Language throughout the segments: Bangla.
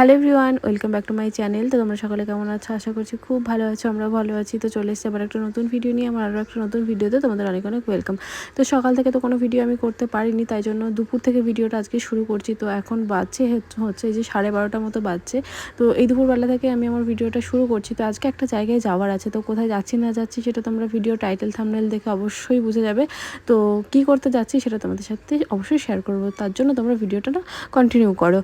Hello everyone welcome back to my channel তো তোমরা সকলে কেমন আছো? আশা করছি খুব ভালো আছো আমরা ভালো আছি। তো চলে এসেছি আবার একটা নতুন ভিডিও নিয়ে, আমার আরও একটা নতুন ভিডিওতে তোমাদের অনেক অনেক ওয়েলকাম তো সকাল থেকে তো কোনো ভিডিও আমি করতে পারিনি, তাই জন্য দুপুর থেকে ভিডিওটা আজকে শুরু করছি। তো এখন বাজছে হচ্ছে- এই যে সাড়ে বারোটার মতো বাজছে। তো এই দুপুরবেলা থেকে আমি আমার ভিডিওটা শুরু করছি। তো আজকে একটা জায়গায় যাওয়ার আছে, তো কোথায় যাচ্ছি না যাচ্ছি সেটা তোমরা ভিডিও টাইটেল থামনেল দেখে অবশ্যই বুঝে যাবে। তো কি করতে যাচ্ছি সেটা তোমাদের সাথে অবশ্যই শেয়ার করব। তার জন্য তোমরা ভিডিওটা কন্টিনিউ করো।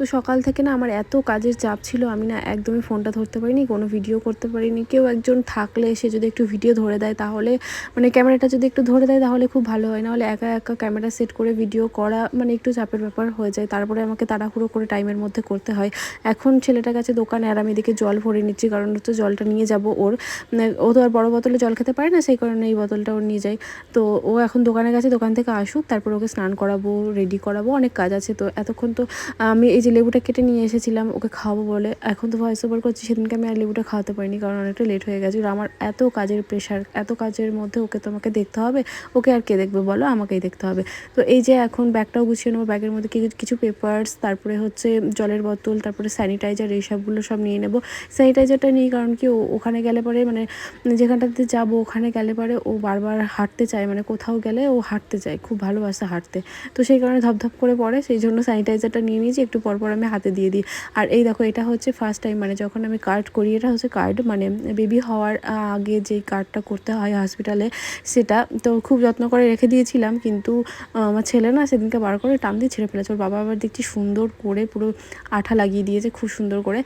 তো সকাল থেকে না আমার এত কাজের চাপ ছিল, আমি না একদমই ফোনটা ধরতে পারিনি, কোনো ভিডিও করতে পারিনি। কেউ একজন থাকলে সে যদি একটু ভিডিও ধরে দেয় তাহলে মানে ক্যামেরাটা যদি একটু ধরে দেয় তাহলে খুব ভালো হয়, নাহলে একা একা ক্যামেরা সেট করে ভিডিও করা মানে একটু চাপের ব্যাপার হয়ে যায়। তারপরে আমাকে তাড়াহুড়ো করে টাইমের মধ্যে করতে হয়। এখন ছেলেটার কাছে দোকানে আর আমি এদিকে জল ভরে নিচ্ছি, কারণ হচ্ছে জলটা নিয়ে যাব ওর। মানে ও তো আর বড় বোতলে জল খেতে পারে না, সেই কারণে এই বোতলটা ওর নিয়ে যায়। তো ও এখন দোকানের কাছে দোকান থেকে আসুক, তারপর ওকে স্নান করাবো রেডি করাবো, অনেক কাজ আছে। তো এতক্ষণ তো আমি এই যে লেবুটা কেটে নিয়ে এসেছিলাম, ওকে খাওয়াবো বলে। এখন তো ভয়েস ওভার করছি, সেদিনকে আমি আর লেবুটা খাওয়াতে পারিনি, কারণ অনেকটা লেট হয়ে গেছিল আমার এত কাজের প্রেশার এত কাজের মধ্যে ওকে তোমাকে দেখতে হবে, ওকে আর কে দেখবে বলো? আমাকেই দেখতে হবে। তো এই যে এখন ব্যাগটাও গুছিয়ে নেব, ব্যাগের মধ্যে কিছু পেপার্স তারপরে হচ্ছে জলের বোতল, তারপরে স্যানিটাইজার এইসবগুলো সব নিয়ে নেব। স্যানিটাইজারটা নিই, কারণ কি ওখানে গেলে পরে মানে যেখানটাতে যাব, ওখানে গেলে পরে ও বারবার হাঁটতে চায় মানে কোথাও গেলে ও হাঁটতে চায়, খুব ভালোবাসে হাঁটতে। তো সেই কারণে ধপধপ করে পড়ে, সেই জন্য স্যানিটাইজারটা নিয়ে নিয়েছি, একটু পর পর আমি হাতে দিয়ে দিই। আর এই দেখো, এটা হচ্ছে ফার্স্ট টাইম মানে যখন আমি কার্ড করি, এটা হচ্ছে কার্ড মানে বেবি হওয়ার আগে যেই কার্ডটা করতে হয় হসপিটালে সেটা তো খুব যত্ন করে রেখে দিয়েছিলাম, কিন্তু আমার ছেলে না সেদিনকে বার করে টান দিয়ে ছেড়ে ফেলেছে। ওর বাবা আবার দেখছি সুন্দর করে পুরো আঠা লাগিয়ে দিয়েছে, খুব সুন্দর করে।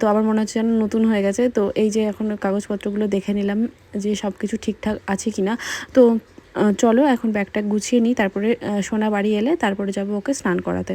তো আবার মনে হচ্ছে যেন নতুন হয়ে গেছে। তো এই যে এখন কাগজপত্রগুলো দেখে নিলাম যে সব কিছু ঠিকঠাক আছে কি না তো চলো এখন ব্যাগটা গুছিয়ে নিই, তারপরে সোনা বাড়ি এলে তারপরে যাব ওকে স্নান করাতে।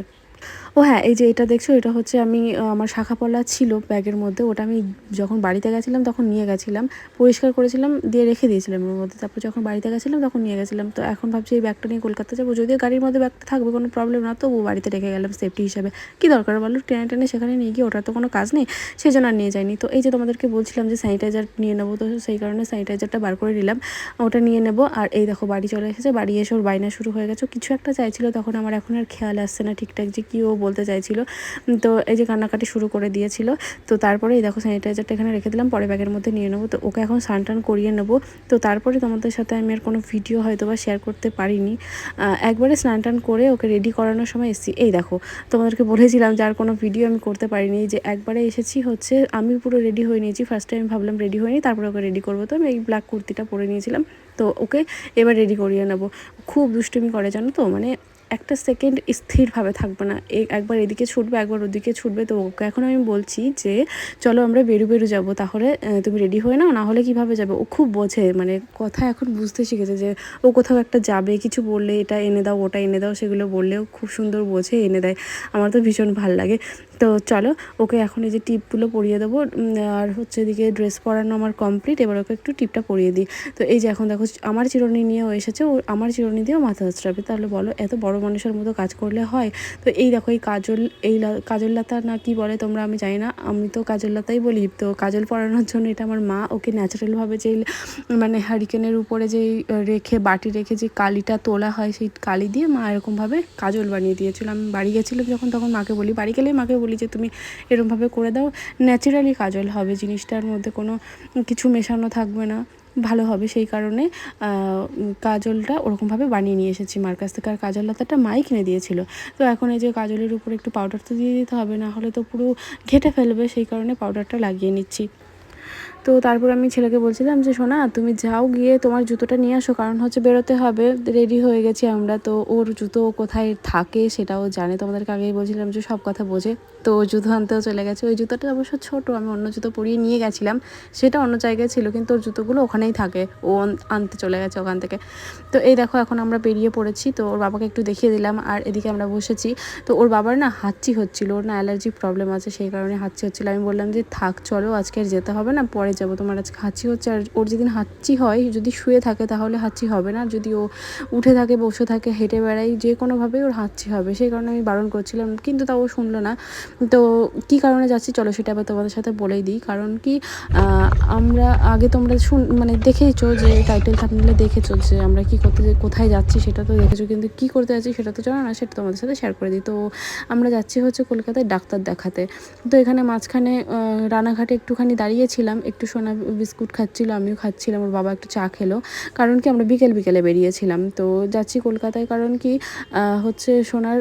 ও হ্যাঁ এই যে এটা দেখছ, এটা হচ্ছে আমি আমার শাখা পলা ছিল ব্যাগের মধ্যে, ওটা আমি যখন বাড়িতে গেছিলাম তখন নিয়ে গেছিলাম, পরিষ্কার করেছিলাম, দিয়ে রেখে দিয়েছিলাম ওর মধ্যে। তারপর যখন বাড়িতে গেছিলাম তখন নিয়ে গেছিলাম। তো এখন ভাবছি এই ব্যাগটা নিয়ে কলকাতা যাব। যদিও গাড়ির মধ্যে ব্যাগটা থাকবে, কোনো প্রবলেম না তবু বাড়িতে রেখে গেলাম সেফটি হিসাবে। কী দরকার বলো? টেনে টেনে সেখানে নিয়ে গিয়ে ওটার তো কোনো কাজ নেই সেই জন্য আর নিয়ে যাইনি। তো এই যে তোমাদেরকে বলছিলাম যে স্যানিটাইজার নিয়ে নেব, তো সেই কারণে স্যানিটাইজারটা বার করে নিলাম, ওটা নিয়ে নেব। আর এই দেখো, বাড়ি চলে এসেছে, বাড়ি এসে ওর বায়না শুরু হয়ে গেছে। কিছু একটা চাইছিল, তখন আমার এখন আর খেয়াল আসছে না ঠিকঠাক যে কী ও বলতে চাইছিল। তো এই যে কান্নাকাটি শুরু করে দিয়েছিল। তো তারপরে এই দেখো স্যানিটাইজারটা এখানে রেখে দিলাম, পরে ব্যাগের মধ্যে নিয়ে নেব। তো ওকে এখন স্নান টান করিয়ে নেব। তো তারপরে তোমাদের সাথে আমি আর কোনো ভিডিও হয়তো বা শেয়ার করতে পারিনি। একবারে স্নান টান করে ওকে রেডি করানোর সময় এসেছি। এই দেখো, তোমাদেরকে বলেছিলাম যে আর কোনো ভিডিও আমি করতে পারিনি। যে একবারে এসেছি হচ্ছে, আমি পুরো রেডি হয়ে নিয়েছি। ফার্স্ট টাইম ভাবলাম রেডি হয়নি, তারপরে ওকে রেডি করব। তো আমি এই ব্ল্যাক কুর্তিটা পরে নিয়েছিলাম। তো ওকে এবার রেডি করিয়ে নেব। খুব দুষ্টুমি করে জানো তো? মানে একটা সেকেন্ড স্থিরভাবে থাকবে না। একবার এদিকে ছুটবে, একবার ওদিকে ছুটবে। তো ওকে এখন আমি বলছি যে, চলো আমরা বেরু বেরু যাব। তাহলে তুমি রেডি হয়ে নাও। না হলে কীভাবে যাবে? ও খুব বোঝে মানে কথা এখন বুঝতে শিখেছে যে, ও কোথাও একটা যাবে, কিছু বললে এটা এনে দাও, ওটা এনে দাও, সেগুলো বললেও খুব সুন্দর বোঝে, এনে দেয়। আমার তো ভীষণ ভালো লাগে। তো চলো, ওকে এখন এই যে টিপগুলো পরিয়ে দেবো। আর হচ্ছে এদিকে ড্রেস পরানো আমার কমপ্লিট এবার ওকে একটু টিপটা পরিয়ে দিই। তো এই যে এখন দেখো, আমার চিরুনি নিয়েও এসেছে। ও, আমার চিরুনি দিয়েও মাথা আঁচড়াবে তাহলে বলো, এত বড় মানুষের মতো কাজ করলে হয়। তো এই দেখো, এই কাজল এই কাজল লতা না কি বলে তোমরা আমি জানি না। আমি তো কাজল লতাই বলি। তো কাজল পরানোর জন্য এটা আমার মা, ওকে ন্যাচারালভাবে যে মানে হারিকেনের উপরে যে রেখে, বাটি রেখে যে কালিটা তোলা হয়, সেই কালি দিয়ে মা এরকমভাবে কাজল বানিয়ে দিয়েছিল। আমি বাড়ি গেছিলাম যখন, তখন মাকে বলি, বাড়ি গেলেই মাকে বলি যে তুমি এরকমভাবে করে দাও। ন্যাচারালি কাজল হবে, জিনিসটার মধ্যে কোনো কিছু মেশানো থাকবে না। ভালো হবে সেই কারণে কাজলটা ওরকমভাবে বানিয়ে নিয়ে এসেছি মার কাছ থেকে। আর কাজল লতাটা মাই কিনে দিয়েছিল। তো এখন এই যে কাজলের উপর একটু পাউডার তো দিয়ে দিতে হবে, না হলে তো পুরো ঘেটে ফেলবে, সেই কারণে পাউডারটা লাগিয়ে নিচ্ছি। তো তারপর আমি ছেলেকে বলছিলাম যে শোনা তুমি যাও গিয়ে তোমার জুতোটা নিয়ে আসো, কারণ হচ্ছে বেরোতে হবে রেডি হয়ে গেছি আমরা। তো ওর জুতো কোথায় থাকে সেটাও জানে। তোমাদেরকে আগেই বলছিলাম যে, সব কথা বোঝে। তো জুতো আনতেও চলে গেছে। ওই জুতোটা অবশ্য ছোটো, আমি অন্য জুতো পরিয়ে নিয়ে গেছিলাম। সেটা অন্য জায়গায় ছিল, কিন্তু ওর জুতোগুলো ওখানেই থাকে। ও আনতে চলে গেছে ওখান থেকে। তো এই দেখো, এখন আমরা বেরিয়ে পড়েছি। তো ওর বাবাকে একটু দেখিয়ে দিলাম, আর এদিকে আমরা বসেছি। তো ওর বাবার না হাঁচি হচ্ছিল, ওর না অ্যালার্জি প্রবলেম আছে, সেই কারণে হাঁচি হচ্ছিল। আমি বললাম যে, থাক, চলো, আজকে যেতে হবে না। না পরে যাব। তোমার আজকে হাঁচি হচ্ছে আর ওর যেদিন হাঁচি হয়, যদি শুয়ে থাকে তাহলে হাঁচি হবে না। যদি ও উঠে থাকে, বসে থাকে, হেঁটে বেড়াই যে কোনোভাবেই ওর হাঁচি হবে। সেই কারণে আমি বারণ করছিলাম, কিন্তু তাও শুনলো না। তো কী কারণে যাচ্ছি চলো সেটা আবার তোমাদের সাথে বলেই দিই। কারণ কি আমরা আগে তোমরা শুন মানে দেখেইছো যে টাইটেল থাকলে দেখেছ যে আমরা কি করতে, কোথায় যাচ্ছি সেটা তো দেখেছ, কিন্তু কি করতে যাচ্ছি সেটা তো জানো না, সেটা তোমাদের সাথে শেয়ার করে দিই। তো আমরা যাচ্ছি হচ্ছে কলকাতায় ডাক্তার দেখাতে। তো এখানে মাঝখানে রানাঘাটে একটুখানি দাঁড়িয়েছিলাম। একটু সোনা বিস্কুট খাচ্ছিল, আমিও খাচ্ছিলাম, ওর বাবা একটু চা খেলো। কারণ কি, আমরা বিকেল, বিকেলে বেরিয়েছিলাম। তো যাচ্ছি কলকাতায় কারণ কি হচ্ছে সোনার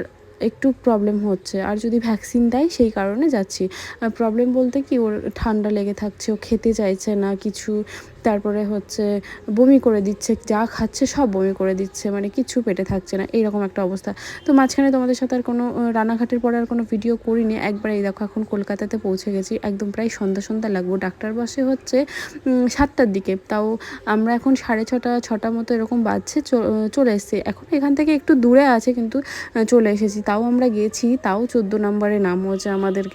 একটু প্রবলেম হচ্ছে। আর যদি ভ্যাকসিন দেয়, সেই কারণে যাচ্ছি। প্রবলেম বলতে কি, ওর ঠান্ডা লেগে থাকছে, ও খেতে চাইছে না, কিছু তারপরে হচ্ছে বমি করে দিচ্ছে, যা খাচ্ছে সব বমি করে দিচ্ছে মানে কিচ্ছু পেটে থাকছে না, এইরকম একটা অবস্থা। তো মাঝখানে তোমাদের সাথে আর কোনো রানাঘাটের পরে আর কোনো ভিডিও করিনি, একবার এই দেখো এখন কলকাতাতে পৌঁছে গেছি, একদম প্রায় সন্ধ্যা সন্ধ্যা লাগবো। ডাক্তার বসে হচ্ছে সাতটার দিকে, তাও আমরা এখন সাড়ে ছটা ছটা মতো এরকম বাজছে চলে এসেছি। এখন এখান থেকে একটু দূরে আছে কিন্তু চলে এসেছি। তাও আমরা গেছি, তাও চোদ্দ নম্বরে নাম হচ্ছে আমাদের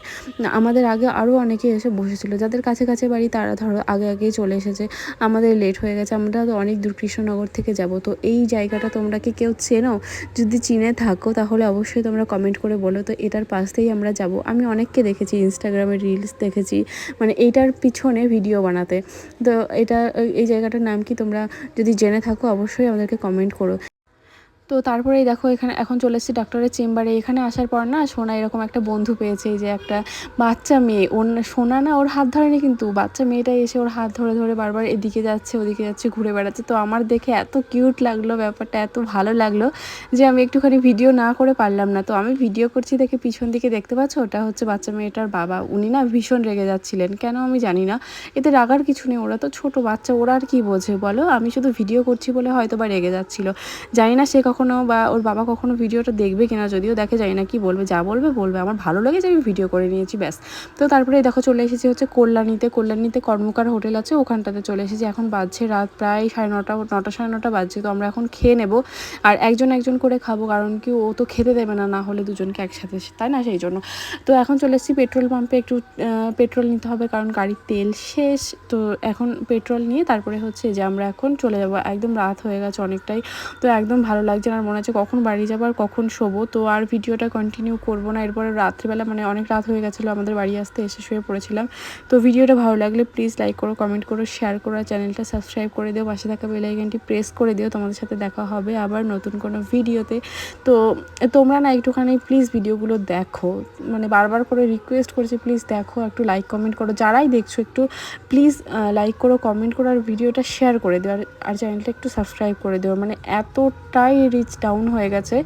আমাদের আগে আরও অনেকে এসে বসেছিল, যাদের কাছে কাছে বাড়ি তারা ধরো আগে আগেই চলে এসেছে। আমাদের লেট হয়ে গেছে, আমরা তো অনেক দূর কৃষ্ণনগর থেকে যাব। তো এই জায়গাটা তোমরা কি কেউ চেনো? যদি চিনে থাকো, তাহলে অবশ্যই তোমরা কমেন্ট করে বলো। তো এটার পাশ থেকেই আমরা যাব। আমি অনেককে দেখেছি ইনস্টাগ্রামে রিলস দেখেছি মানে এইটার পিছনে ভিডিও বানাতে। তো এটা, এই জায়গাটার নাম কি? তোমরা যদি জেনে থাকো, অবশ্যই আমাদেরকে কমেন্ট করো। তো তারপরেই দেখো এখানে, এখন চলে এসেছি ডক্টরের চেম্বারে। এখানে আসার পর না সোনা এরকম একটা বন্ধু পেয়েছে যে একটা বাচ্চা মেয়ে। ওর সোনা না ওর হাত ধরেনি কিন্তু বাচ্চা মেয়েটাই এসে ওর হাত ধরে ধরে বারবার এদিকে যাচ্ছে, ওদিকে যাচ্ছে, ঘুরে বেড়াচ্ছে। তো আমার দেখে এত কিউট লাগল ব্যাপারটা, এত ভালো লাগল যে আমি একটুখানি ভিডিও না করে পারলাম না। তো আমি ভিডিও করছি দেখে পিছন দিকে দেখতে পাচ্ছ? ওটা হচ্ছে বাচ্চা মেয়েটার বাবা। উনি না ভীষণ রেগে যাচ্ছিলেন। কেন আমি জানি না। এতে রাগার কিছু নেই। ওরা তো ছোট বাচ্চা, ওরা আর কি বোঝে বলো? আমি শুধু ভিডিও করছি বলে হয়তো বা রেগে যাচ্ছিল। জানি না সে কখনো বা ওর বাবা কখনো ভিডিওটা দেখবে কিনা যদিও দেখে জানি না কি বলবে, যা বলবে বলবে। আমার ভালো লেগেছে, আমি ভিডিও করে নিয়েছি, ব্যাস। তো তারপরে দেখো চলে এসেছি হচ্ছে কল্যাণীতে। কল্যাণীতে কর্মকার হোটেল আছে, ওখানটাতে চলে এসেছি। এখন বাজছে রাত প্রায় সাড়ে নটা নটা সাড়ে নটা বাজছে, তো আমরা এখন খেয়ে নেব। আর একজন একজন করে খাব, কারণ কি ও তো খেতে দেবে না না হলে দুজনকে একসাথে, তাই না? সেই জন্য। তো এখন চলে এসেছি পেট্রোল পাম্পে, একটু পেট্রোল নিতে হবে, কারণ গাড়ির তেল শেষ। তো এখন পেট্রোল নিয়ে তারপরে হচ্ছে যে আমরা এখন চলে যাব। একদম রাত হয়ে গেছে অনেকটাই, তো একদম ভালো লাগছে না আর মনে হচ্ছে কখন বাড়ি যাব আর কখন শোবো। তো আর ভিডিওটা কন্টিনিউ করব না। এরপরে রাত্রিবেলা মানে অনেক রাত হয়ে গেছিল আমাদের বাড়ি আসতে, এসে শুয়ে পড়েছিলাম। তো ভিডিওটা ভালো লাগলে প্লিজ লাইক করো কমেন্ট করো শেয়ার করো আর চ্যানেলটা সাবস্ক্রাইব করে দিও। পাশে থাকা বেল আইকনটি প্রেস করে দিও। তোমাদের সাথে দেখা হবে আবার নতুন কোনো ভিডিওতে। তো তোমরা না একটুখানি প্লিজ ভিডিওগুলো দেখো। মানে বারবার করে রিকোয়েস্ট করছি প্লিজ দেখো, একটু লাইক কমেন্ট করো। যারাই দেখছ, একটু প্লিজ লাইক করো কমেন্ট করো আর ভিডিওটা শেয়ার করে দিও। আর আর চ্যানেলটা একটু সাবস্ক্রাইব করে দিও। মানে এতটাই রিচ ডাউন হয়ে গেছে।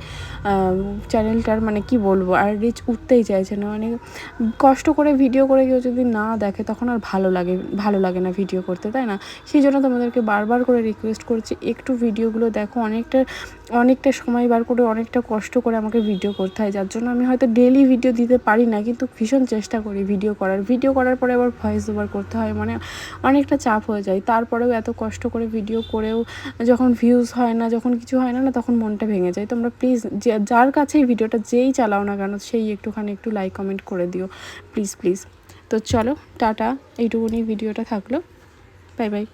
চ্যানেলটার মানে কি বলব? আর রিচ উঠতেই চাইছে না। মানে কষ্ট করে ভিডিও করে কেউ যদি না দেখে, তখন আর ভালো লাগে ভালো লাগে না ভিডিও করতে, তাই না? সেই জন্য তোমাদেরকে বারবার করে রিকোয়েস্ট করছি, একটু ভিডিওগুলো দেখো। অনেকটা অনেকটা সময় বার করে, অনেকটা কষ্ট করে আমাকে ভিডিও করতে হয়। যার জন্য আমি হয়তো ডেলি ভিডিও দিতে পারি না, কিন্তু ভীষণ চেষ্টা করি ভিডিও করার। ভিডিও করার পরে আবার ভয়েস ওভার করতে হয়। মানে অনেকটা চাপ হয়ে যায়। তারপরেও এত কষ্ট করে ভিডিও করেও যখন ভিউজ হয় না, যখন কিছু হয় না না তখন মনটা ভেঙে যায়, তোমরা প্লিজ যার কাছে এই ভিডিওটা যেই চালাও না কেন, সেই একটুখানি একটু লাইক কমেন্ট করে দিও। প্লিজ প্লিজ তো চলো, টাটা। এইটুকুনি ভিডিওটা থাকল। Bye bye